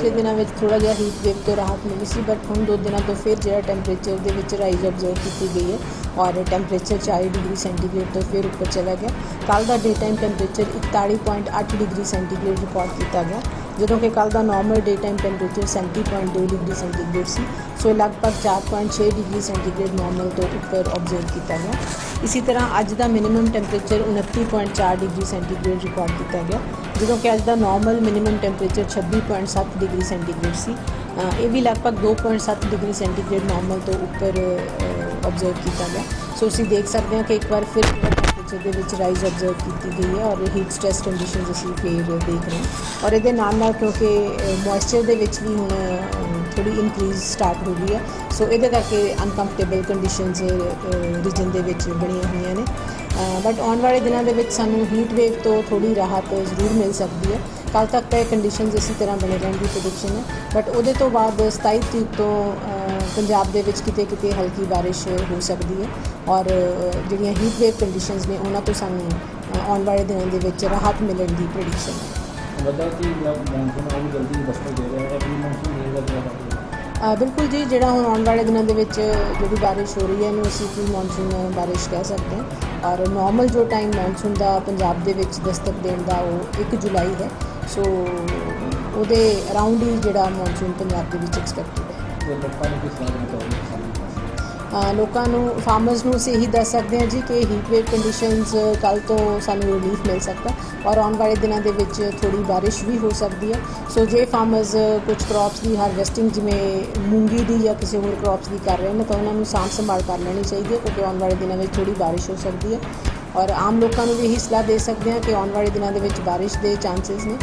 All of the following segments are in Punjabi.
ਪਿਛਲੇ ਦਿਨਾਂ ਵਿੱਚ ਥੋੜਾ ਜਿਹਾ ਹੀਟ ਵੇਵ ਤੋਂ ਰਾਹਤ ਮਿਲੀ ਸੀ ਬਟ ਹੁਣ ਦੋ ਦਿਨਾਂ ਤੋਂ ਫਿਰ ਜਿਹੜਾ ਟੈਂਪਰੇਚਰ ਦੇ ਵਿੱਚ ਰਾਈਜ਼ ਆਬਜ਼ਰਵ ਕੀਤੀ ਗਈ ਹੈ ਔਰ ਟੈਂਪਰੇਚਰ 40 ਡਿਗਰੀ ਸੈਂਟੀਗ੍ਰੇਡ ਤੋਂ ਫਿਰ ਉੱਪਰ ਚਲਾ ਗਿਆ। ਕੱਲ ਦਾ day time temperature 41.8 degree centigrade record ਕੀਤਾ ਗਿਆ। ਜਦੋਂ ਕਿ ਕੱਲ ਦਾ normal day time temperature 70.2 degree centigrade ਸੀ, ਸੋ ਇਹ ਲਗਭਗ 4.6 ਡਿਗਰੀ ਸੈਂਟੀਗ੍ਰੇਡ ਨਾਰਮਲ ਤੋਂ ਉੱਪਰ ਆਬਜ਼ਰਵ ਕੀਤਾ ਗਿਆ। ਇਸੇ ਤਰ੍ਹਾਂ ਅੱਜ ਦਾ minimum temperature 29.4 degree centigrade record ਕੀਤਾ ਗਿਆ, ਜਦੋਂ ਕਿ ਅੱਜ ਦਾ normal minimum temperature 26.7 degree centigrade ਸੀ। ਇਹ ਵੀ ਲਗਭਗ 2.7 ਡਿਗਰੀ ਸੈਂਟੀਗ੍ਰੇਡ ਨਾਰਮਲ ਤੋਂ ਉੱਪਰ ਆਬਜ਼ਰਵ ਕੀਤਾ ਗਿਆ। ਸੋ ਅਸੀਂ ਦੇਖ ਸਕਦੇ ਹਾਂ ਕਿ ਇੱਕ ਵਾਰ ਫਿਰ ਟੈਂਪਰੇਚਰ ਦੇ ਵਿੱਚ ਰਾਈਜ਼ ਆਬਜ਼ਰਵ ਕੀਤੀ ਗਈ ਹੈ ਔਰ ਹੀਟ ਸਟ੍ਰੈਸ ਕੰਡੀਸ਼ਨਸ ਅਸੀਂ ਫੇਰ ਦੇਖ ਰਹੇ ਹਾਂ। ਔਰ ਇਹਦੇ ਨਾਲ ਨਾਲ ਕਿਉਂਕਿ ਮੋਇਸਚਰ ਦੇ ਵਿੱਚ ਵੀ ਹੁਣ ਥੋੜੀ ਇਨਕਰੀਜ਼ ਸਟਾਰਟ ਹੋ ਗਈ ਹੈ। ਸੋ ਇਹਦੇ ਕਰਕੇ ਅਨਕੰਫਰਟੇਬਲ ਕੰਡੀਸ਼ਨਸ ਰੀਜਨ ਦੇ ਵਿੱਚ ਬਣੀਆਂ ਹੋਈਆਂ ਨੇ। ਬਟ ਆਉਣ ਵਾਲੇ ਦਿਨਾਂ ਦੇ ਵਿੱਚ ਸਾਨੂੰ ਹੀਟ ਵੇਵ ਤੋਂ ਥੋੜੀ ਰਾਹਤ ਜ਼ਰੂਰ ਮਿਲ ਸਕਦੀ ਹੈ। ਕੱਲ ਤੱਕ ਤਾਂ ਇਹ ਕੰਡੀਸ਼ਨਸ ਇਸੇ ਤਰ੍ਹਾਂ ਬਣੇ ਰਹਿਣ ਦੀ ਪ੍ਰੈਡਿਕਸ਼ਨ ਹੈ ਬਟ ਉਹਦੇ ਤੋਂ ਬਾਅਦ 27 ਤਰੀਕ ਤੋਂ ਪੰਜਾਬ ਦੇ ਵਿੱਚ ਕਿਤੇ ਕਿਤੇ ਹਲਕੀ ਬਾਰਿਸ਼ ਹੋ ਸਕਦੀ ਹੈ। ਔਰ ਜਿਹੜੀਆਂ ਹੀਟ ਵੇਵ ਕੰਡੀਸ਼ਨਸ ਨੇ ਉਹਨਾਂ ਤੋਂ ਸਾਨੂੰ ਆਉਣ ਵਾਲੇ ਦਿਨਾਂ ਦੇ ਵਿੱਚ ਰਾਹਤ ਮਿਲਣ ਦੀ ਪ੍ਰੈਡਿਕਸ਼ਨ ਹੈ ਵੱਡਾ ਕਿ ਜਿਹੜਾ ਮੌਨਸੂਨ ਆ ਉਹ ਵੀ ਜਲਦੀ ਦਸਤਕ ਦੇ ਰਿਹਾ ਹੈ ਅਗਲੀ ਮੌਨਸੂਨ ਨਹੀਂ ਲੱਗ ਰਿਹਾ ਅ, ਬਿਲਕੁਲ ਜੀ ਜਿਹੜਾ ਹੁਣ ਆਉਣ ਵਾਲੇ ਦਿਨਾਂ ਦੇ ਵਿੱਚ ਜਿਹੜੀ ਬਾਰਿਸ਼ ਹੋ ਰਹੀ ਹੈ ਇਹਨੂੰ ਅਸੀਂ ਪ੍ਰੀ ਮੌਨਸੂਨ ਬਾਰਿਸ਼ ਕਹਿ ਸਕਦੇ ਹਾਂ। ਔਰ ਨਾਰਮਲ ਜੋ ਟਾਈਮ ਮੌਨਸੂਨ ਦਾ ਪੰਜਾਬ ਦੇ ਵਿੱਚ ਦਸਤਕ ਦੇਣ ਦਾ ਉਹ 1 ਜੁਲਾਈ ਹੈ। ਸੋ ਉਹਦੇ ਅਰਾਊਂਡ ਹੀ ਜਿਹੜਾ ਮੌਨਸੂਨ ਪੰਜਾਬ ਦੇ ਵਿੱਚ ਐਕਸਪੈਕਟਡ ਹੈ। ਅ, ਲੋਕਾਂ ਨੂੰ ਫਾਰਮਰਸ ਨੂੰ ਅਸੀਂ ਇਹੀ ਦੱਸ ਸਕਦੇ ਹਾਂ ਜੀ ਕਿ ਹੀਟ ਵੇਵ ਕੰਡੀਸ਼ਨਸ ਕੱਲ ਤੋਂ ਸਾਨੂੰ ਰਿਲੀਫ ਮਿਲ ਸਕਦਾ ਔਰ ਆਉਣ ਵਾਲੇ ਦਿਨਾਂ ਦੇ ਵਿੱਚ ਥੋੜੀ ਬਾਰਿਸ਼ ਵੀ ਹੋ ਸਕਦੀ ਹੈ। ਸੋ ਜੇ ਫਾਰਮਰਸ ਕੁਝ ਕ੍ਰੌਪਸ ਦੀ ਹਾਰਵੈਸਟਿੰਗ ਜਿਵੇਂ ਮੂੰਗੀ ਦੀ ਜਾਂ ਕਿਸੇ ਹੋਰ ਕ੍ਰੌਪਸ ਦੀ ਕਰ ਰਹੇ ਨੇ ਤਾਂ ਉਹਨਾਂ ਨੂੰ ਸਾਂਭ ਸੰਭਾਲ ਕਰ ਲੈਣੀ ਚਾਹੀਦੀ ਹੈ ਕਿਉਂਕਿ ਆਉਣ ਵਾਲੇ ਦਿਨਾਂ ਵਿੱਚ ਥੋੜੀ ਬਾਰਿਸ਼ ਹੋ ਸਕਦੀ ਹੈ। ਔਰ ਆਮ ਲੋਕਾਂ ਨੂੰ ਵੀ ਇਹੀ ਸਲਾਹ ਦੇ ਸਕਦੇ ਹਾਂ ਕਿ ਆਉਣ ਵਾਲੇ ਦਿਨਾਂ ਦੇ ਵਿੱਚ ਬਾਰਿਸ਼ ਦੇ ਚਾਂਸਸ ਨੇ।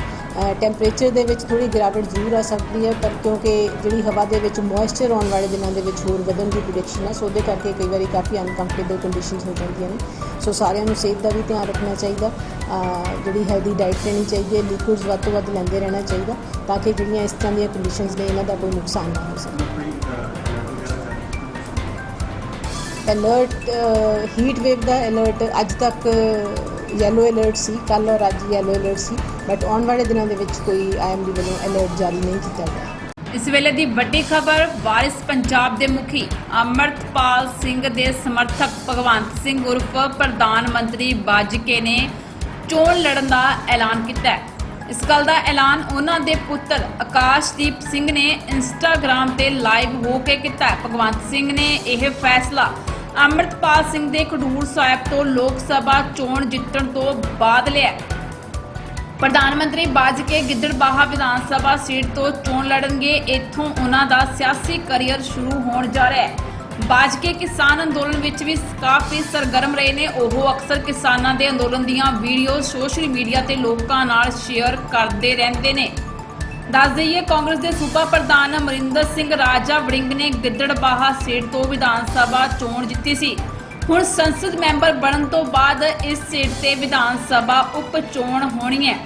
ਟੈਂਪਰੇਚਰ ਦੇ ਵਿੱਚ ਥੋੜੀ ਗਿਰਾਵਟ ਜ਼ਰੂਰ ਆ ਸਕਦੀ ਹੈ, ਪਰ ਕਿਉਂਕਿ ਜਿਹੜੀ ਹਵਾ ਦੇ ਵਿੱਚ ਮੋਇਸਚਰ ਆਉਣ ਵਾਲੇ ਦਿਨਾਂ ਦੇ ਵਿੱਚ ਹੋਰ ਵਧਣ ਦੀ ਪ੍ਰੈਡਿਕਸ਼ਨ ਹੈ ਸੋ ਉਹਦੇ ਕਰਕੇ ਕਈ ਵਾਰੀ ਕਾਫੀ ਅਨਕੰਫਰਟੇਬਲ ਕੰਡੀਸ਼ਨਸ ਹੋ ਜਾਂਦੀਆਂ ਨੇ। ਸੋ ਸਾਰਿਆਂ ਨੂੰ ਸਿਹਤ ਦਾ ਵੀ ਧਿਆਨ ਰੱਖਣਾ ਚਾਹੀਦਾ। ਜਿਹੜੀ ਹੈਲਦੀ ਡਾਈਟ ਲੈਣੀ ਚਾਹੀਦੀ ਹੈ ਲਿਕੁਇਡਸ ਵੱਧ ਤੋਂ ਵੱਧ ਲੈਂਦੇ ਰਹਿਣਾ ਚਾਹੀਦਾ, ਤਾਂ ਕਿ ਜਿਹੜੀਆਂ ਇਸ ਤਰ੍ਹਾਂ ਦੀਆਂ ਕੰਡੀਸ਼ਨਸ ਨੇ, ਇਹਨਾਂ ਦਾ ਕੋਈ ਨੁਕਸਾਨ ਨਾ ਹੋ ਸਕੇ। ਅਲਰਟ ਹੀਟ ਵੇਵ ਦਾ ਅਲਰਟ ਅੱਜ ਤੱਕ uh, ਯੈਲੋ ਅਲਰਟ ਸੀ ਕੱਲ ਔਰ ਅੱਜ ਯੈਲੋ ਅਲਰਟ ਸੀ ਬਟ ਆਉਣ ਵਾਲੇ ਦਿਨਾਂ ਦੇ ਵਿੱਚ ਕੋਈ ਆਈਐਮਡੀ ਵੱਲੋਂ ਅਲਰਟ ਜਾਰੀ ਨਹੀਂ ਕੀਤਾ ਗਿਆ। ਇਸ ਵੇਲੇ ਦੀ ਵੱਡੀ ਖਬਰ, ਵਾਰਿਸ ਪੰਜਾਬ ਦੇ ਮੁਖੀ ਅਮਰਤਪਾਲ ਸਿੰਘ ਦੇ ਸਮਰਥਕ ਭਗਵੰਤ ਸਿੰਘ ਉਰਫ ਪ੍ਰਧਾਨ ਮੰਤਰੀ ਬਾਜਕੇ ਨੇ ਚੋਣ ਲੜਨ ਦਾ ਐਲਾਨ ਕੀਤਾ ਹੈ। ਇਸ ਗੱਲ ਦਾ ਐਲਾਨ ਉਹਨਾਂ ਦੇ ਪੁੱਤਰ ਆਕਾਸ਼ਦੀਪ ਸਿੰਘ ਨੇ ਇੰਸਟਾਗ੍ਰam ਤੇ ਲਾਈਵ ਹੋ ਕੇ ਕੀਤਾ ਭਗਵੰਤ ਸਿੰਘ ਨੇ ਇਹ ਫੈਸਲਾ ਅਮਰਤਪਾਲ ਸਿੰਘ ਦੇ ਖਡੂਰ ਸਾਹਿਬ ਤੋਂ ਲੋਕ ਸਭਾ ਚੋਣ ਜਿੱਤਣ ਤੋਂ ਬਾਅਦ ਲਿਆ। ਪ੍ਰਧਾਨ ਮੰਤਰੀ ਬਾਜਕੇ ਗਿੱਦੜਬਾਹਾ ਵਿਧਾਨ ਸਭਾ ਸੀਟ ਤੋਂ ਚੋਣ ਲੜਨਗੇ। ਇੱਥੋਂ ਉਹਨਾਂ ਦਾ ਸਿਆਸੀ ਕਰੀਅਰ ਸ਼ੁਰੂ ਹੋਣ ਜਾ ਰਿਹਾ ਹੈ। ਬਾਜਕੇ ਕਿਸਾਨ ਅੰਦੋਲਨ ਵਿੱਚ ਵੀ ਕਾਫੀ ਸਰਗਰਮ ਰਹੇ ਨੇ। ਉਹ ਅਕਸਰ ਕਿਸਾਨਾਂ ਦੇ ਅੰਦੋਲਨ ਦੀਆਂ ਵੀਡੀਓ ਸੋਸ਼ਲ ਮੀਡੀਆ ਤੇ ਲੋਕਾਂ ਨਾਲ ਸ਼ੇਅਰ ਕਰਦੇ ਰਹਿੰਦੇ ਨੇ। ਦੱਸ ਦਈਏ, ਕਾਂਗਰਸ ਦੇ ਸੂਬਾ ਪ੍ਰਧਾਨ ਅਮਰਿੰਦਰ ਸਿੰਘ ਰਾਜਾ ਵੜਿੰਗ ਨੇ ਗਿੱਦੜਬਾਹਾ ਸੀਟ ਤੋਂ ਵਿਧਾਨ ਸਭਾ ਚੋਣ ਜਿੱਤੀ ਸੀ। ਹੁਣ ਸੰਸਦ ਮੈਂਬਰ ਬਣਨ ਤੋਂ ਬਾਅਦ ਇਸ ਸੀਟ ਤੇ ਵਿਧਾਨ ਸਭਾ ਉਪ ਚੋਣ ਹੋਣੀ ਹੈ।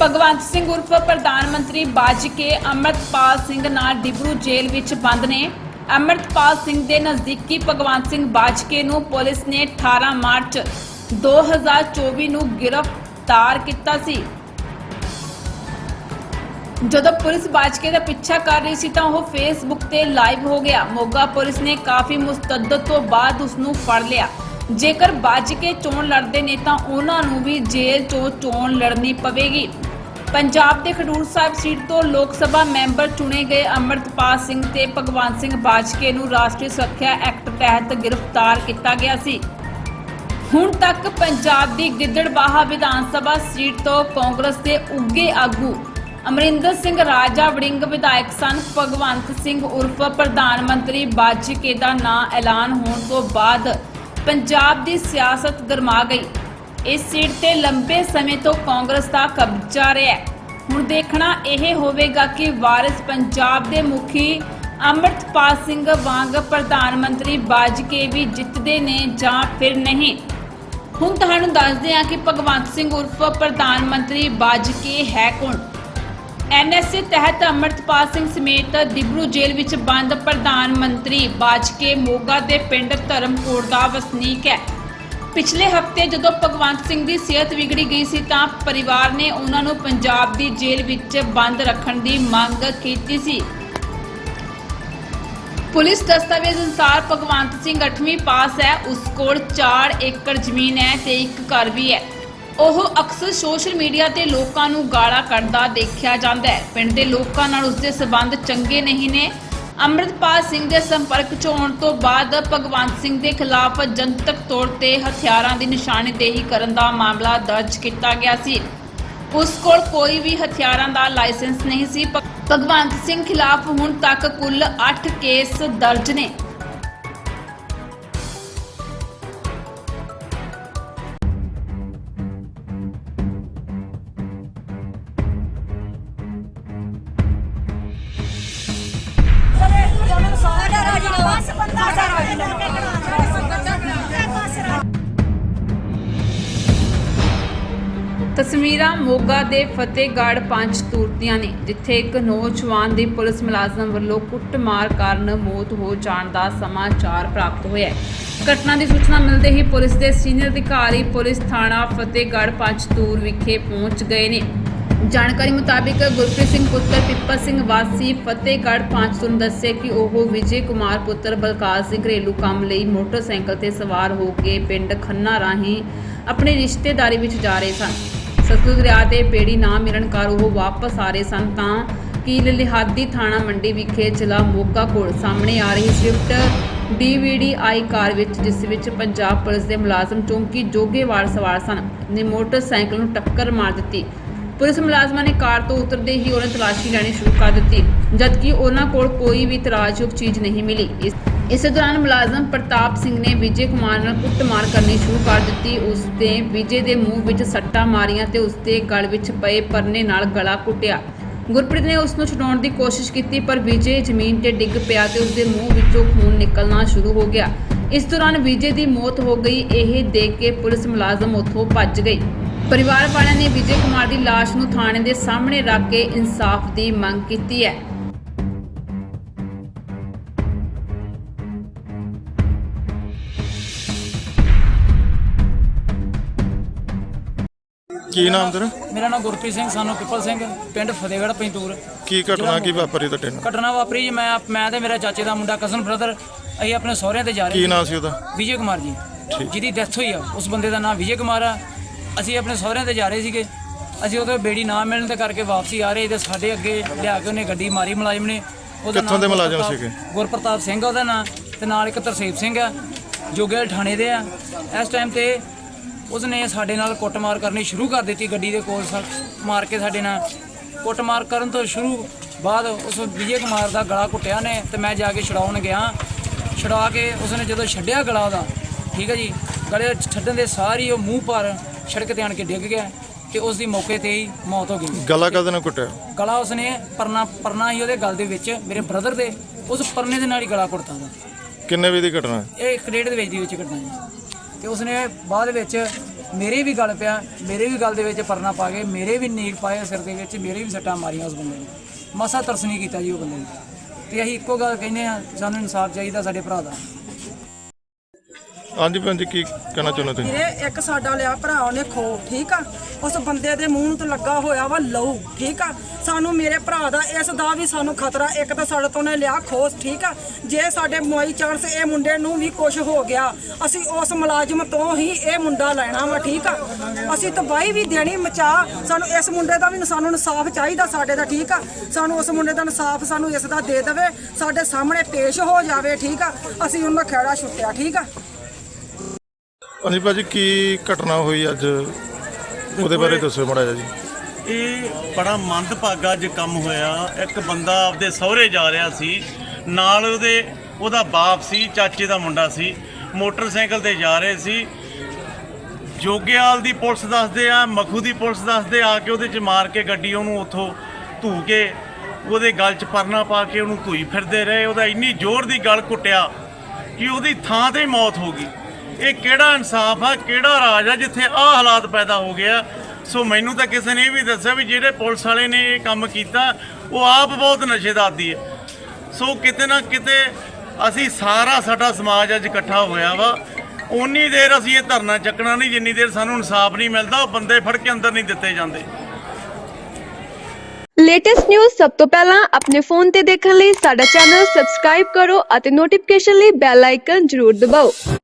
ਭਗਵੰਤ ਸਿੰਘ ਉਰਫ ਪ੍ਰਧਾਨ ਮੰਤਰੀ ਬਾਜਕੇ ਅਮਰਤਪਾਲ ਸਿੰਘ ਨਾਲ ਡਿਬਰੂ ਜੇਲ੍ਹ ਵਿੱਚ ਬੰਦ ਨੇ। ਅਮਰਤਪਾਲ ਸਿੰਘ ਦੇ ਨਜ਼ਦੀਕੀ ਭਗਵੰਤ ਸਿੰਘ ਬਾਜਕੇ ਨੂੰ ਪੁਲਿਸ ਨੇ 18 ਮਾਰਚ 2024 ਨੂੰ ਗ੍ਰਿਫਤਾਰ ਕੀਤਾ ਸੀ। ਜਦੋਂ ਪੁਲਿਸ ਬਾਜਕੇ ਦਾ ਪਿੱਛਾ ਕਰ ਰਹੀ ਸੀ ਤਾਂ ਉਹ ਫੇਸਬੁੱਕ ਤੇ ਲਾਈਵ ਹੋ ਗਿਆ। ਮੋਗਾ ਪੁਲਿਸ ਨੇ ਕਾਫੀ ਮੁਸਤੱਦਦ ਤੋਂ ਬਾਅਦ ਉਸ ਨੂੰ ਫੜ ਲਿਆ। ਜੇਕਰ ਬਾਜਕੇ ਚੋਣ ਲੜਦੇ ਨੇ ਤਾਂ ਉਹਨਾਂ ਨੂੰ ਵੀ ਜੇਲ੍ਹ 'ਚੋਂ ਚੋਣ ਲੜਨੀ ਪਵੇਗੀ। ਪੰਜਾਬ ਦੇ ਖਡੂਰ ਸਾਹਿਬ ਸੀਟ ਤੋਂ ਲੋਕ ਸਭਾ ਮੈਂਬਰ ਚੁਣੇ ਗਏ ਅਮਰਤਪਾਲ ਸਿੰਘ ਤੇ ਭਗਵੰਤ ਸਿੰਘ ਬਾਜਕੇ ਨੂੰ ਰਾਸ਼ਟਰੀ ਸੁਰੱਖਿਆ ਐਕਟ ਤਹਿਤ ਗ੍ਰਿਫਤਾਰ ਕੀਤਾ ਗਿਆ ਸੀ। ਹੁਣ ਤੱਕ ਪੰਜਾਬ ਦੀ ਗਿੱਦੜਬਾਹਾ ਵਿਧਾਨ ਸਭਾ ਸੀਟ ਤੋਂ ਕਾਂਗਰਸ ਦੇ ਉੱਗੇ ਆਗੂ ਅਮਰਿੰਦਰ ਸਿੰਘ ਰਾਜਾ ਵੜਿੰਗ ਵਿਧਾਇਕ ਸਨ। ਭਗਵੰਤ ਸਿੰਘ ਉਰਫ ਪ੍ਰਧਾਨ ਮੰਤਰੀ ਬਾਜਕੇ ਦਾ ਨਾਂ ਐਲਾਨ ਹੋਣ ਤੋਂ ਬਾਅਦ ਪੰਜਾਬ ਦੀ ਸਿਆਸਤ ਗਰਮਾ ਗਈ। ਇਸ ਸੀਟ ਤੇ ਲੰਬੇ ਸਮੇਂ ਤੋਂ ਕਾਂਗਰਸ ਦਾ ਕਬਜ਼ਾ ਰਿਹਾ। ਹੁਣ ਦੇਖਣਾ ਇਹ ਹੋਵੇਗਾ ਕਿ ਵਾਰਿਸ ਪੰਜਾਬ ਦੇ ਮੁਖੀ ਅਮਰਤਪਾਲ ਸਿੰਘ ਵਾਂਗ ਪ੍ਰਧਾਨ ਮੰਤਰੀ ਬਾਜਕੇ ਵੀ ਜਿੱਤਦੇ ਨੇ ਜਾਂ ਫਿਰ ਨਹੀਂ। ਹੁਣ ਤੁਹਾਨੂੰ ਦੱਸਦੇ ਹਾਂ ਕਿ ਭਗਵੰਤ ਸਿੰਘ ਉਰਫ ਪ੍ਰਧਾਨ ਮੰਤਰੀ ਬਾਜਕੇ ਹੈ ਕੌਣ। ਐਨਐਸਏ ਤਹਿਤ ਅੰਮ੍ਰਿਤਪਾਲ ਸਿੰਘ ਸਮੇਤ ਡਿਬਰੂ ਜੇਲ੍ਹ ਵਿੱਚ ਬੰਦ ਪ੍ਰਧਾਨ ਮੰਤਰੀ ਬਾਜਕੇ ਮੋਗਾ ਦੇ ਪਿੰਡ ਧਰਮਕੋਟ ਦਾ ਵਸਨੀਕ ਹੈ। ਪਿਛਲੇ ਹਫ਼ਤੇ ਜਦੋਂ ਭਗਵੰਤ ਸਿੰਘ ਦੀ ਸਿਹਤ ਵਿਗੜੀ ਗਈ ਸੀ ਤਾਂ ਪਰਿਵਾਰ ਨੇ ਉਹਨਾਂ ਨੂੰ ਪੰਜਾਬ ਦੀ ਜੇਲ੍ਹ ਵਿੱਚ ਬੰਦ ਰੱਖਣ ਦੀ ਮੰਗ ਕੀਤੀ ਸੀ। ਪੁਲਿਸ ਦਸਤਾਵੇਜ਼ ਅਨੁਸਾਰ ਭਗਵੰਤ ਸਿੰਘ 8ਵੀਂ ਪਾਸ ਹੈ। ਉਸ ਕੋਲ 4 ਏਕੜ ਜ਼ਮੀਨ ਹੈ ਤੇ ਇੱਕ ਘਰ ਵੀ ਹੈ। ਉਹ ਅਕਸਰ ਸੋਸ਼ਲ ਮੀਡੀਆ ਤੇ ਲੋਕਾਂ ਨੂੰ ਗਾਲਾਂ ਕੱਢਦਾ ਦੇਖਿਆ ਜਾਂਦਾ ਹੈ। ਪਿੰਡ ਦੇ ਲੋਕਾਂ ਨਾਲ ਉਸਦੇ ਸਬੰਧ ਚੰਗੇ ਨਹੀਂ ਨੇ। ਅੰਮ੍ਰਿਤਪਾਲ ਸਿੰਘ ਦੇ ਸੰਪਰਕ 'ਚ ਆਉਣ ਤੋਂ ਬਾਅਦ ਭਗਵੰਤ ਸਿੰਘ ਦੇ ਖਿਲਾਫ ਜਨਤਕ ਤੌਰ ਤੇ ਹਥਿਆਰਾਂ ਦੀ ਨਿਸ਼ਾਨਦੇਹੀ ਕਰਨ ਦਾ ਮਾਮਲਾ ਦਰਜ ਕੀਤਾ ਗਿਆ ਸੀ। ਉਸ ਕੋਲ ਕੋਈ ਵੀ ਹਥਿਆਰਾਂ ਦਾ ਲਾਇਸੈਂਸ ਨਹੀਂ ਸੀ। ਭਗਵੰਤ ਸਿੰਘ ਖਿਲਾਫ ਹੁਣ ਤੱਕ ਕੁੱਲ 8 ਕੇਸ ਦਰਜ ਨੇ। ਤਸਵੀਰਾਂ ਮੋਗਾ ਦੇ ਫਤਿਹਗੜ੍ਹ ਪੰਜ ਤੂਰਤੀਆਂ ਨੇ, ਜਿੱਥੇ ਇੱਕ ਨੌਜਵਾਨ ਦੀ ਪੁਲਿਸ ਮੁਲਾਜ਼ਮ ਵੱਲੋਂ ਕੁੱਟਮਾਰ ਕਾਰਨ ਮੌਤ ਹੋ ਜਾਣ ਦਾ ਸਮਾਚਾਰ ਪ੍ਰਾਪਤ ਹੋਇਆ ਹੈ। ਘਟਨਾ ਦੀ ਸੂਚਨਾ ਮਿਲਦੇ ਹੀ ਪੁਲਿਸ ਦੇ ਸੀਨੀਅਰ ਅਧਿਕਾਰੀ ਪੁਲਿਸ ਥਾਣਾ ਫਤਿਹਗੜ੍ਹ ਪੰਜ ਤੂਰ ਵਿਖੇ ਪਹੁੰਚ ਗਏ ਨੇ। ਜਾਣਕਾਰੀ ਮੁਤਾਬਿਕ ਗੁਰਪ੍ਰੀਤ ਸਿੰਘ ਪੁੱਤਰ ਪਿੱਪਲ ਸਿੰਘ ਵਾਸੀ ਫਤਿਹਗੜ੍ਹ ਪੰਜ ਤੋਂ ਦੱਸੇ ਕਿ ਉਹ ਵਿਜੇ ਕੁਮਾਰ ਪੁੱਤਰ ਬਲਕਾਰ ਸਿੰਘ ਘਰੇਲੂ ਕੰਮ ਲਈ ਮੋਟਰਸਾਈਕਲ ਤੇ ਸਵਾਰ ਹੋ ਕੇ ਪਿੰਡ ਖੰਨਾ ਰਾਹੀਂ ਆਪਣੀ ਰਿਸ਼ਤੇਦਾਰੀ ਵਿੱਚ ਜਾ ਰਹੇ ਸਨ। ਸਤਲੁਜ ਦਰਿਆ ਤੇ ਬੇੜੀ ਨਾ ਮਿਲਣ ਕਰ ਉਹ ਵਾਪਸ ਆ ਰਹੇ ਸਨ ਤਾਂ ਕਿ ਲਿਹਾਦੀ ਥਾਣਾ ਮੰਡੀ ਵਿਖੇ ਜ਼ਿਲ੍ਹਾ ਮੋਗਾ ਕੋਲ ਸਾਹਮਣੇ ਆ ਰਹੀ ਸਵਿਫਟ ਡੀਵੀਡੀਆਈ ਕਾਰ ਵਿੱਚ, ਜਿਸ ਵਿੱਚ ਪੰਜਾਬ ਪੁਲਿਸ ਦੇ ਮੁਲਾਜ਼ਮ ਚੌਂਕੀ ਜੋਗੇਵਾਲ ਸਵਾਰ ਸਨ, ਨੇ ਮੋਟਰਸਾਈਕਲ ਨੂੰ ਟੱਕਰ ਮਾਰ ਦਿੱਤੀ। ਪੁਲਿਸ ਮੁਲਾਜ਼ਮਾਂ ਨੇ ਕਾਰ ਤੋਂ ਉਤਰਦੇ ਹੀ ਉਹਨਾਂ ਤਲਾਸ਼ੀ ਲੈਣੀ ਸ਼ੁਰੂ ਕਰ ਦਿੱਤੀ, ਜਦਕਿ ਉਹਨਾਂ ਕੋਲ ਕੋਈ ਵੀ ਤਰਾਜਯੋਗ ਚੀਜ਼ ਨਹੀਂ ਮਿਲੀ। ਇਸ ਇਸੇ ਦੌਰਾਨ ਮੁਲਾਜ਼ਮ ਪ੍ਰਤਾਪ ਸਿੰਘ ਨੇ ਵਿਜੇ ਕੁਮਾਰ ਨਾਲ ਕੁੱਟਮਾਰ ਕਰਨੀ ਸ਼ੁਰੂ ਕਰ ਦਿੱਤੀ। ਉਸ ਦੇ ਵਿਜੇ ਦੇ ਮੂੰਹ ਵਿੱਚ ਸੱਟਾਂ ਮਾਰੀਆਂ ਤੇ ਉਸ ਦੇ ਗਲ ਵਿੱਚ ਪਏ ਪਰਨੇ ਨਾਲ ਗਲਾ ਕੁੱਟਿਆ। ਗੁਰਪ੍ਰੀਤ ਨੇ ਉਸ ਨੂੰ ਛਡਾਉਣ ਦੀ ਕੋਸ਼ਿਸ਼ ਕੀਤੀ, ਪਰ ਵਿਜੇ ਜ਼ਮੀਨ ਤੇ ਡਿੱਗ ਪਿਆ ਤੇ ਉਸ ਦੇ ਮੂੰਹ ਵਿੱਚੋਂ ਖੂਨ ਨਿਕਲਣਾ ਸ਼ੁਰੂ ਹੋ ਗਿਆ। ਇਸ ਦੌਰਾਨ ਵਿਜੇ ਦੀ ਮੌਤ ਹੋ ਗਈ, ਇਹ ਦੇਖ ਕੇ ਪੁਲਿਸ ਮੁਲਾਜ਼ਮ ਉੱਥੋਂ ਭੱਜ ਗਈ। ਪਰਿਵਾਰ ਵਾਲਿਆਂ ਨੇ ਵਿਜੇ ਕੁਮਾਰ ਦੀ ਲਾਸ਼ ਨੂੰ ਥਾਣੇ ਦੇ ਸਾਹਮਣੇ ਰੱਖ ਕੇ ਇਨਸਾਫ ਦੀ ਮੰਗ ਕੀਤੀ ਹੈ। ਕੀ ਨਾਮ ਤੇਰਾ? ਮੇਰਾ ਨਾਮ ਗੁਰਪ੍ਰੀਤ ਸਿੰਘ ਸਾਨੂੰ ਪਿੱਪਲ ਸਿੰਘ ਪਿੰਡ ਫਤਿਹਗੜ੍ਹ ਪੈਂਤੂਰ ਕੀ ਘਟਨਾ ਕੀ ਵਾਪਰੀ ਤੁਹਾਡੇ ਨਾਲ? ਘਟਨਾ ਵਾਪਰੀ ਜੀ ਮੈਂ ਮੈਂ ਤੇ ਮੇਰਾ ਚਾਚੇ ਦਾ ਮੁੰਡਾ ਕਜ਼ਨ ਬ੍ਰਦਰ ਅਸੀਂ ਆਪਣੇ ਸਹੁਰਿਆਂ ਤੇ ਜਾ ਰਹੇ ਕੀ। ਨਾਮ ਸੀ ਉਹਦਾ? ਵਿਜੇ ਕੁਮਾਰ ਜੀ। ਜਿਹਦੀ ਡੈਥ ਹੋਈ ਆ ਉਸ ਬੰਦੇ ਦਾ ਨਾਮ ਵਿਜੇ ਕੁਮਾਰ ਆ। ਅਸੀਂ ਆਪਣੇ ਸਹੁਰਿਆਂ ਤੇ ਜਾ ਰਹੇ ਸੀਗੇ। ਅਸੀਂ ਉਹਦੇ ਬੇੜੀ ਨਾ ਮਿਲਣ ਦੇ ਕਰਕੇ ਵਾਪਸੀ ਆ ਰਹੇ ਤੇ ਸਾਡੇ ਅੱਗੇ ਲਿਆ ਕੇ ਉਹਨੇ ਗੱਡੀ ਮਾਰੀ ਮੁਲਾਜ਼ਮ ਨੇ। ਉਹਦਾ ਕਿੱਥੋਂ ਦੇ ਨਾਮ ਮੁਲਾਜ਼ਮ ਸੀਗੇ? ਗੁਰਪ੍ਰਤਾਪ ਸਿੰਘ ਉਹਦਾ ਨਾਂ ਤੇ ਨਾਲ ਇੱਕ ਤਰਸੇਪ ਸਿੰਘ ਆ ਜੋਗੇਲ ਥਾਣੇ ਦੇ ਆ। ਇਸ ਟਾਈਮ ਤੇ ਉਸਨੇ ਸਾਡੇ ਨਾਲ ਕੁੱਟਮਾਰ ਕਰਨੀ ਸ਼ੁਰੂ ਕਰ ਦਿੱਤੀ ਗੱਡੀ ਦੇ ਕੋਲ ਸਾ- ਮਾਰ ਕੇ ਸਾਡੇ ਨਾਲ। ਕੁੱਟਮਾਰ ਕਰਨ ਤੋਂ ਸ਼ੁਰੂ ਬਾਅਦ ਉਸ ਵਿਜੇ ਕੁਮਾਰ ਦਾ ਗਲਾ ਘੁੱਟਿਆ ਨੇ ਤੇ ਮੈਂ ਜਾ ਕੇ ਛਡਾਉਣ ਗਿਆ। ਛਡਾ ਕੇ ਉਸਨੇ ਜਦੋਂ ਛੱਡਿਆ ਗਲਾ ਉਹਦਾ ਠੀਕ ਹੈ ਜੀ ਗਲੇ ਛੱਡਣ ਦੇ ਸਾਰੀ ਉਹ ਮੂੰਹ ਪਰ ਸੜਕ ਤੇ ਆਣ ਕੇ ਡਿੱਗ ਗਿਆ ਤੇ ਉਸ ਦੀ ਮੌਕੇ ਤੇ ਹੀ ਮੌਤ ਹੋ ਗਈ। ਗਲਾ ਕਦੇ ਨਾਲ ਕੁੱਟਿਆ ਗਲਾ ਉਸਨੇ ਪਰਨਾ ਪਰਨਾ ਹੀ ਉਹਦੇ ਗਲ ਦੇ ਵਿੱਚ ਮੇਰੇ ਬ੍ਰਦਰ ਦੇ ਉਸ ਪਰਨੇ ਦੇ ਨਾਲ ਹੀ ਗਲਾ ਘੁੱਟਤਾ ਕਿੰਨੇ ਵਜੇ ਦੀ ਘਟਨਾ? ਹੈ? ਇਹ ਕ੍ਰੇਡ ਦੇ ਵਿੱਚ ਦੀ ਵਿੱਚ ਕੱਢਣਾ ਜੀ। ਤੇ ਉਸਨੇ ਬਾਅਦ ਵਿੱਚ ਮੇਰੇ ਵੀ ਗੱਲ ਪਿਆ, ਮੇਰੇ ਵੀ ਗੱਲ ਦੇ ਵਿੱਚ ਪਰਨਾ ਪਾ ਕੇ, ਮੇਰੇ ਵੀ ਨੀਲ ਪਾਏ ਸਿਰ ਦੇ ਵਿੱਚ, ਮੇਰੇ ਵੀ ਸੱਟਾਂ ਮਾਰੀਆਂ ਉਸ ਬੰਦੇ ਨੇ। ਮਸਾ ਤਰਸ ਨਹੀਂ ਕੀਤਾ ਜੀ ਉਹ ਬੰਦੇ ਨੇ। ਤੇ ਅਸੀਂ ਇੱਕੋ ਗੱਲ ਕਹਿੰਦੇ ਆ ਸਾਨੂੰ ਇਨਸਾਫ ਚਾਹੀਦਾ ਸਾਡੇ ਭਰਾ ਦਾ। ਹਾਂਜੀ ਭੈਣ ਜੀ, ਕੀ ਕਹਿਣਾ ਚਾਹੁੰਦੇ ਤੁਸੀਂ? ਵੀਰੇ, ਇੱਕ ਸਾਡਾ ਲਿਆ ਭਰਾ, ਉਹਨੇ ਖੋ ਠੀਕ ਆ? ਉਸ ਬੰਦੇ ਦੇ ਮੂੰਹ ਤੇ ਲੱਗਾ ਹੋਇਆ ਵਾ ਲਹੂ, ਠੀਕ ਆ? ਸਾਨੂੰ ਮੇਰੇ ਭਰਾ ਦਾ, ਇਸ ਦਾ ਵੀ ਸਾਨੂੰ ਖਤਰਾ, ਇੱਕ ਤਾਂ ਸਾਡੇ ਤੋਂ ਨੇ ਲਿਆ ਖੋਸ ਠੀਕ ਆ? ਜੇ ਸਾਡੇ ਮੋਈ ਚਾਂਸ ਇਹ ਮੁੰਡੇ ਨੂੰ ਵੀ ਕੁਝ ਹੋ ਗਿਆ, ਅਸੀਂ ਉਸ ਮੁਲਾਜ਼ਮ ਤੋਂ ਹੀ ਇਹ ਮੁੰਡਾ ਲੈਣਾ ਵਾ, ਠੀਕ ਆ? ਅਸੀਂ ਤਬਾਹੀ ਵੀ ਦੇਣੀ, ਮਚਾ, ਸਾਨੂੰ ਇਸ ਮੁੰਡੇ ਦਾ ਵੀ ਸਾਨੂੰ ਇਨਸਾਫ ਚਾਹੀਦਾ ਸਾਡੇ ਦਾ, ਠੀਕ ਆ? ਸਾਨੂੰ ਉਸ ਮੁੰਡੇ ਦਾ ਇਨਸਾਫ ਸਾਨੂੰ ਇਸ ਦਾ ਦੇ ਦੇਵੇ, ਸਾਡੇ ਸਾਹਮਣੇ ਪੇਸ਼ ਹੋ ਜਾਵੇ, ਠੀਕ ਆ? ਅਸੀਂ ਉਹਨਾਂ ਖੇੜਾ ਛੁੱਟਿਆ, ਠੀਕ ਆ? ਹਾਂਜੀ ਭਾਜੀ, ਕੀ ਘਟਨਾ ਹੋਈ ਅੱਜ? ਉਹਦੇ ਬਾਰੇ ਦੱਸੋ ਮਾੜਾ ਜਿਹਾ ਜੀ। ਇਹ ਬੜਾ ਮੰਦਭਾਗਾ ਅੱਜ ਕੰਮ ਹੋਇਆ। ਇੱਕ ਬੰਦਾ ਆਪਦੇ ਸਹੁਰੇ ਜਾ ਰਿਹਾ ਸੀ। ਨਾਲ ਉਹਦੇ, ਉਹਦਾ ਬਾਪ ਸੀ, ਚਾਚੇ ਦਾ ਮੁੰਡਾ ਸੀ। ਮੋਟਰਸਾਈਕਲ ਤੇ ਜਾ ਰਹੇ ਸੀ। ਜੋਗਿਆਲ ਦੀ ਪੁਲਿਸ ਦੱਸਦੇ ਆ, ਮਖੂ ਦੀ ਪੁਲਿਸ ਦੱਸਦੇ ਆ ਕੇ ਉਹਦੇ ਚ ਮਾਰ ਕੇ ਗੱਡੀ ਉਹਨੂੰ ਉੱਥੋਂ ਧੂ ਕੇ ਉਹਦੇ ਗਲ 'ਚ ਪਰਨਾ ਪਾ ਕੇ ਉਹਨੂੰ ਧੂਈ ਫਿਰਦੇ ਰਹੇ। ਉਹਦਾ ਇੰਨੀ ਜ਼ੋਰ ਦੀ ਗਲ ਕੁੱਟਿਆ ਕਿ ਉਹਦੀ ਥਾਂ ਤੇ ਮੌਤ ਹੋ ਗਈ। ਇਹ ਕਿਹੜਾ ਇਨਸਾਫ ਆ, ਕਿਹੜਾ ਰਾਜ ਆ ਜਿੱਥੇ ਆਹ ਹਾਲਾਤ ਪੈਦਾ ਹੋ ਗਿਆ ਸੋ ਮੈਨੂੰ ਤਾਂ ਕਿਸੇ ਨੇ ਇਹ ਵੀ ਦੱਸਿਆ ਵੀ ਜਿਹੜੇ ਪੁਲਿਸ ਵਾਲੇ ਨੇ ਇਹ ਕੰਮ ਕੀਤਾ, ਉਹ ਆਪ ਬਹੁਤ ਨਸ਼ੇ ਹੈ ਸੋ ਕਿਤੇ ਨਾ ਕਿਤੇ ਅਸੀਂ ਸਾਰਾ ਸਾਡਾ ਸਮਾਜ ਅੱਜ ਇਕੱਠਾ ਹੋਇਆ ਵਾ। ਉਨੀ ਦੇਰ ਅਸੀਂ ਇਹ ਧਰਨਾ ਚੱਕਣਾ ਨਹੀਂ, ਜਿੰਨੀ ਦੇਰ ਸਾਨੂੰ ਇਨਸਾਫ ਨਹੀਂ ਮਿਲਦਾ, ਉਹ ਬੰਦੇ ਫੜ ਕੇ ਅੰਦਰ ਨਹੀਂ ਦਿੱਤੇ ਜਾਂਦੇ। ਲੇਟੈਸਟ ਨਿਊਜ਼ ਸਭ ਤੋਂ ਪਹਿਲਾਂ ਆਪਣੇ ਫੋਨ ਤੇ ਦੇਖਣ ਲਈ ਸਾਡਾ ਚੈਨਲ ਸਬਸਕ੍ਰਾਈਬ ਕਰੋ ਅਤੇ ਨੋਟੀਫਿਕੇਸ਼ਨ ਲਈ ਬੈਲ ਆਈਕਨ ਜ਼ਰੂਰ ਦਬਾਓ।